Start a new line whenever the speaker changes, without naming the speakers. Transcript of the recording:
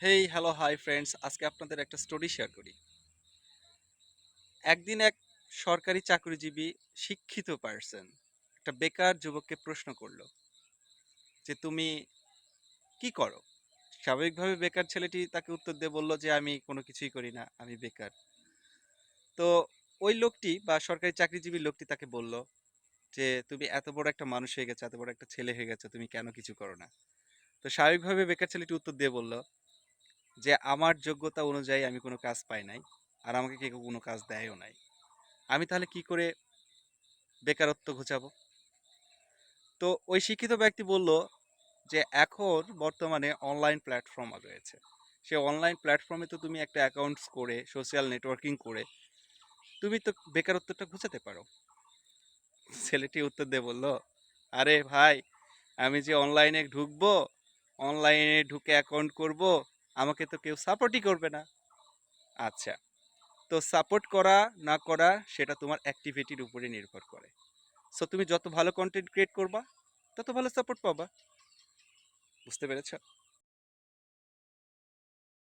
Hey hello hi friends আজকে আপনাদের একটা স্টোরি শেয়ার করি। একদিন এক সরকারি চাকরিজীবী শিক্ষিত পার্সন একটা বেকার যুবককে প্রশ্ন করল যে, তুমি কি করো? স্বাভাবিকভাবে বেকার ছেলেটি তাকে উত্তর দিয়ে বলল যে, আমি কোনো কিছুই করি না, আমি বেকার। তো ওই লোকটি বা সরকারি চাকরিজীবী লোকটি তাকে বলল যে, তুমি এত বড় একটা মানুষ হয়ে গেছো, এত বড় একটা ছেলে হয়ে গেছো, তুমি কেন কিছু করো না? তো স্বাভাবিকভাবে বেকার ছেলেটি উত্তর দিয়ে বলল যে আমার যোগ্যতা অনুযায়ী আমি কোনো কাজ পাই নাই, আর আমাকে কেউ কোনো কাজ দেয়ও নাই। আমি তাহলে কি করে বেকারত্ব ঘুচাবো? তো ওই শিক্ষিত ব্যক্তি বলল যে, এখন বর্তমানে অনলাইন প্ল্যাটফর্ম রয়েছে। সে অনলাইন প্ল্যাটফর্মে তো তুমি একটা অ্যাকাউন্টস করে সোশ্যাল নেটওয়ার্কিং করে, তুমি তো বেকারত্বটা ঘুচাতে পারো। ছেলেটি উত্তর দিয়ে বলল, আরে ভাই, আমি যে অনলাইনে ঢুকবো অনলাইনে ঢুকে অ্যাকাউন্ট করব আমাকে তো কেউ সাপোর্টই করবে না। আচ্ছা তো সাপোর্ট করা, না করা, সেটা তোমার অ্যাক্টিভিটির উপরে নির্ভর করে। সো তুমি যত ভালো কন্টেন্ট ক্রিয়েট করবা, তত ভালো সাপোর্ট পাবা। বুঝতে পেরেছ?